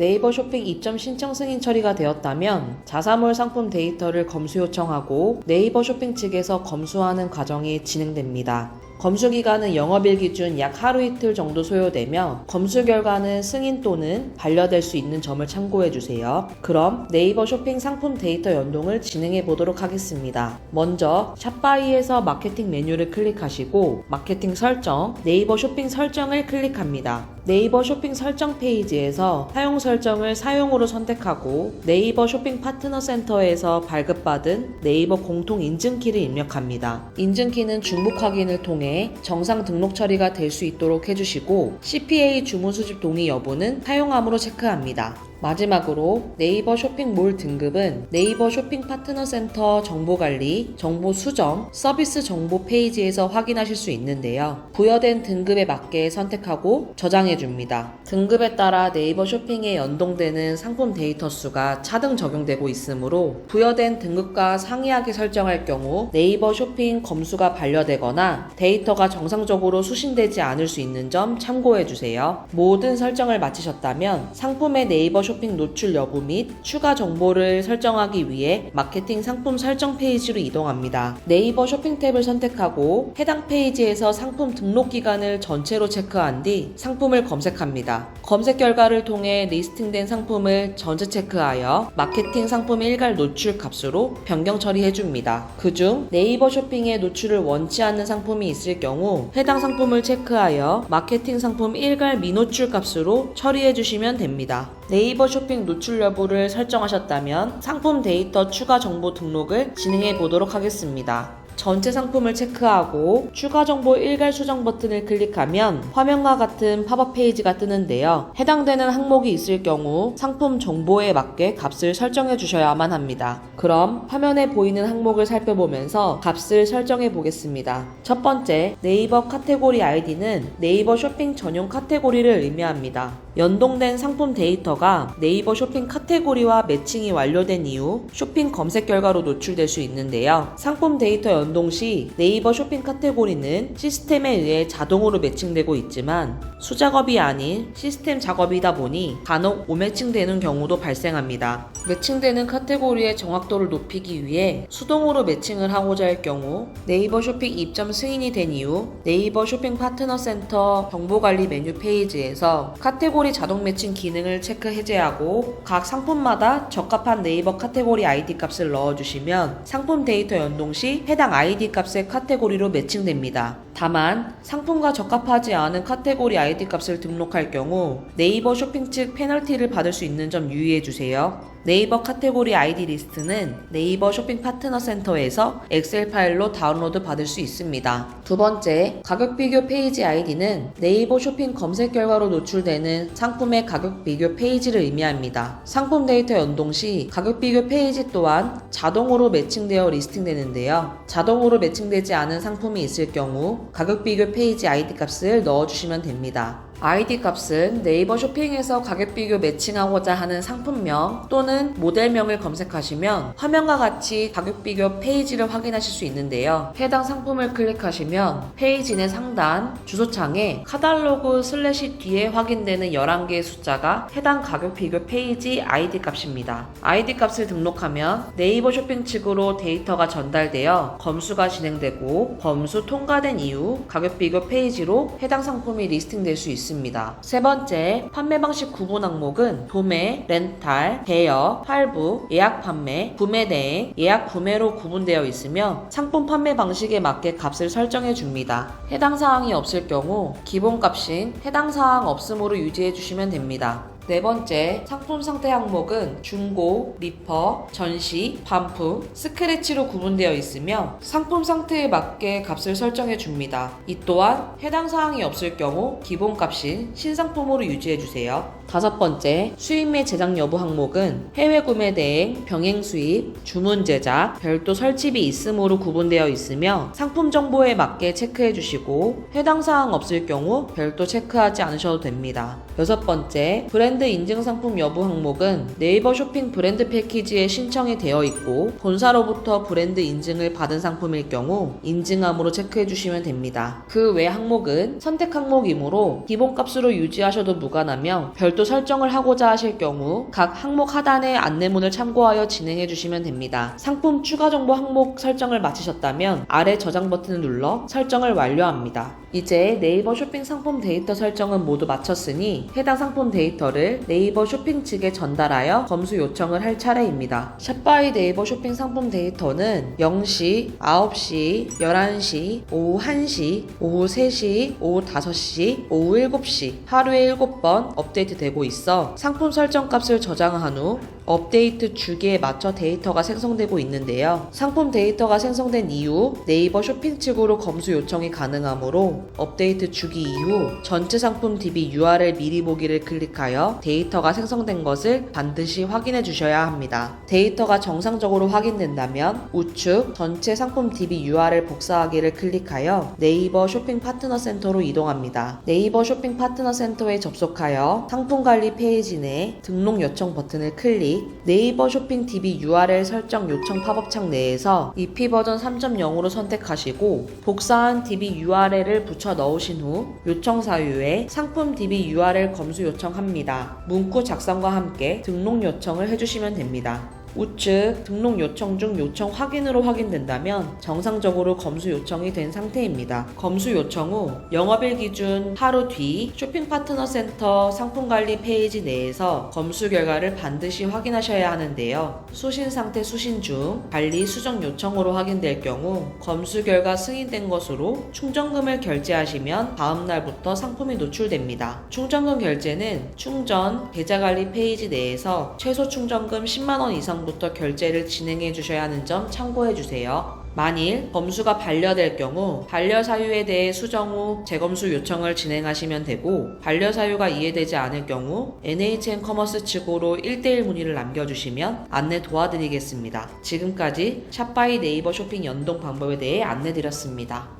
네이버 쇼핑 입점 신청 승인 처리가 되었다면 자사몰 상품 데이터를 검수 요청하고 네이버 쇼핑 측에서 검수하는 과정이 진행됩니다. 검수 기간은 영업일 기준 약 하루 이틀 정도 소요되며 검수 결과는 승인 또는 반려될 수 있는 점을 참고해 주세요. 그럼 네이버 쇼핑 상품 데이터 연동을 진행해 보도록 하겠습니다. 먼저 샵바이에서 마케팅 메뉴를 클릭하시고 마케팅 설정, 네이버 쇼핑 설정을 클릭합니다. 네이버 쇼핑 설정 페이지에서 사용 설정을 사용으로 선택하고 네이버 쇼핑 파트너 센터에서 발급받은 네이버 공통 인증키를 입력합니다. 인증키는 중복 확인을 통해 정상 등록 처리가 될 수 있도록 해주시고 CPA 주문 수집 동의 여부는 사용함으로 체크합니다. 마지막으로 네이버 쇼핑몰 등급은 네이버 쇼핑 파트너 센터 정보 관리, 정보 수정, 서비스 정보 페이지에서 확인하실 수 있는데요. 부여된 등급에 맞게 선택하고 저장해 줍니다. 등급에 따라 네이버 쇼핑에 연동되는 상품 데이터 수가 차등 적용되고 있으므로 부여된 등급과 상이하게 설정할 경우 네이버 쇼핑 검수가 반려되거나 데이터가 정상적으로 수신되지 않을 수 있는 점 참고해 주세요. 모든 설정을 마치셨다면 상품의 네이버 쇼핑 노출 여부 및 추가 정보를 설정하기 위해 마케팅 상품 설정 페이지로 이동합니다. 네이버 쇼핑 탭을 선택하고 해당 페이지에서 상품 등록 기간을 전체로 체크한 뒤 상품을 검색합니다. 검색 결과를 통해 리스팅된 상품을 전체 체크하여 마케팅 상품 일괄 노출 값으로 변경 처리해 줍니다. 그중 네이버 쇼핑에 노출을 원치 않는 상품이 있을 경우 해당 상품을 체크하여 마케팅 상품 일괄 미노출 값으로 처리해 주시면 됩니다. 네이버 쇼핑 노출 여부를 설정하셨다면 상품 데이터 추가 정보 등록을 진행해 보도록 하겠습니다. 전체 상품을 체크하고 추가 정보 일괄 수정 버튼을 클릭하면 화면과 같은 팝업 페이지가 뜨는데요. 해당되는 항목이 있을 경우 상품 정보에 맞게 값을 설정해 주셔야만 합니다. 그럼 화면에 보이는 항목을 살펴보면서 값을 설정해 보겠습니다. 첫 번째, 네이버 카테고리 아이디는 네이버 쇼핑 전용 카테고리를 의미합니다. 연동된 상품 데이터가 네이버 쇼핑 카테고리와 매칭이 완료된 이후 쇼핑 검색 결과로 노출될 수 있는데요. 상품 데이터 연동 시 네이버 쇼핑 카테고리는 시스템에 의해 자동으로 매칭되고 있지만 수작업이 아닌 시스템 작업이다 보니 간혹 오매칭되는 경우도 발생합니다. 매칭되는 카테고리의 정확도를 높이기 위해 수동으로 매칭을 하고자 할 경우 네이버 쇼핑 입점 승인이 된 이후 네이버 쇼핑 파트너 센터 정보관리 메뉴 페이지에서 카테고리 자동 매칭 기능을 체크 해제하고 각 상품마다 적합한 네이버 카테고리 아이디 값을 넣어주시면 상품 데이터 연동 시 해당 아이디 값의 카테고리로 매칭됩니다. 다만 상품과 적합하지 않은 카테고리 아이디 값을 등록할 경우 네이버 쇼핑 측 페널티를 받을 수 있는 점 유의해 주세요. 네이버 카테고리 아이디 리스트는 네이버 쇼핑 파트너 센터에서 엑셀 파일로 다운로드 받을 수 있습니다. 두 번째, 가격 비교 페이지 아이디는 네이버 쇼핑 검색 결과로 노출되는 상품의 가격 비교 페이지를 의미합니다. 상품 데이터 연동 시 가격 비교 페이지 또한 자동으로 매칭되어 리스팅되는데요. 자동으로 매칭되지 않은 상품이 있을 경우 가격 비교 페이지 아이디 값을 넣어주시면 됩니다. 아이디 값은 네이버 쇼핑에서 가격 비교 매칭하고자 하는 상품명 또는 모델명을 검색하시면 화면과 같이 가격 비교 페이지를 확인하실 수 있는데요. 해당 상품을 클릭하시면 페이지 내 상단 주소창에 카탈로그 슬래시 뒤에 확인되는 11개의 숫자가 해당 가격 비교 페이지 아이디 값입니다. 아이디 값을 등록하면 네이버 쇼핑 측으로 데이터가 전달되어 검수가 진행되고 검수 통과된 이후 가격 비교 페이지로 해당 상품이 리스팅될 수 있습니다. 있습니다. 세 번째, 판매 방식 구분 항목은 도매, 렌탈, 대여, 할부, 예약 판매, 구매 대행, 예약 구매로 구분되어 있으며 상품 판매 방식에 맞게 값을 설정해 줍니다. 해당 사항이 없을 경우 기본 값인 해당 사항 없음으로 유지해 주시면 됩니다. 네 번째, 상품 상태 항목은 중고, 리퍼, 전시, 반품, 스크래치로 구분되어 있으며 상품 상태에 맞게 값을 설정해 줍니다. 이 또한 해당 사항이 없을 경우 기본 값인 신상품으로 유지해 주세요. 다섯 번째, 수입 및 제작 여부 항목은 해외 구매 대행, 병행 수입, 주문 제작, 별도 설치비 있음으로 구분되어 있으며 상품 정보에 맞게 체크해 주시고 해당 사항 없을 경우 별도 체크하지 않으셔도 됩니다. 여섯 번째, 브랜드 인증 상품 여부 항목은 네이버 쇼핑 브랜드 패키지에 신청이 되어 있고 본사로부터 브랜드 인증을 받은 상품일 경우 인증함으로 체크해 주시면 됩니다. 그 외 항목은 선택 항목이므로 기본값으로 유지하셔도 무관하며 별도 설정을 하고자 하실 경우 각 항목 하단의 안내문을 참고하여 진행해 주시면 됩니다. 상품 추가 정보 항목 설정을 마치셨다면 아래 저장 버튼을 눌러 설정을 완료합니다. 이제 네이버 쇼핑 상품 데이터 설정은 모두 마쳤으니 해당 상품 데이터를 네이버 쇼핑 측에 전달하여 검수 요청을 할 차례입니다. 샵바이 네이버 쇼핑 상품 데이터는 0시, 9시, 11시, 오후 1시, 오후 3시, 오후 5시, 오후 7시 하루에 7번 업데이트 되고 있어 상품 설정 값을 저장한 후 업데이트 주기에 맞춰 데이터가 생성되고 있는데요. 상품 데이터가 생성된 이후 네이버 쇼핑 측으로 검수 요청이 가능하므로 업데이트 주기 이후 전체 상품 DB URL 미리 보기를 클릭하여 데이터가 생성된 것을 반드시 확인해 주셔야 합니다. 데이터가 정상적으로 확인된다면 우측 전체 상품 DB URL 복사하기를 클릭하여 네이버 쇼핑 파트너 센터로 이동합니다. 네이버 쇼핑 파트너 센터에 접속하여 상품 관리 페이지 내 등록 요청 버튼을 클릭, 네이버 쇼핑 DB URL 설정 요청 팝업창 내에서 EP 버전 3.0으로 선택하시고 복사한 DB URL을 붙여 넣으신 후 요청 사유에 상품 DB URL 검수 요청합니다. 문구 작성과 함께 등록 요청을 해주시면 됩니다. 우측 등록 요청 중 요청 확인으로 확인된다면 정상적으로 검수 요청이 된 상태입니다. 검수 요청 후 영업일 기준 하루 뒤 쇼핑 파트너 센터 상품 관리 페이지 내에서 검수 결과를 반드시 확인하셔야 하는데요. 수신 상태 수신 중 관리 수정 요청으로 확인될 경우 검수 결과 승인된 것으로 충전금을 결제하시면 다음 날부터 상품이 노출됩니다. 충전금 결제는 충전 계좌 관리 페이지 내에서 최소 충전금 10만 원 이상 부터 결제를 진행해 주셔야 하는 점 참고해 주세요. 만일 검수가 반려될 경우 반려 사유에 대해 수정 후 재검수 요청을 진행하시면 되고 반려 사유가 이해되지 않을 경우 NHN 커머스 측으로 1대1 문의를 남겨주시면 안내 도와드리겠습니다. 지금까지 샵바이 네이버 쇼핑 연동 방법에 대해 안내 드렸습니다.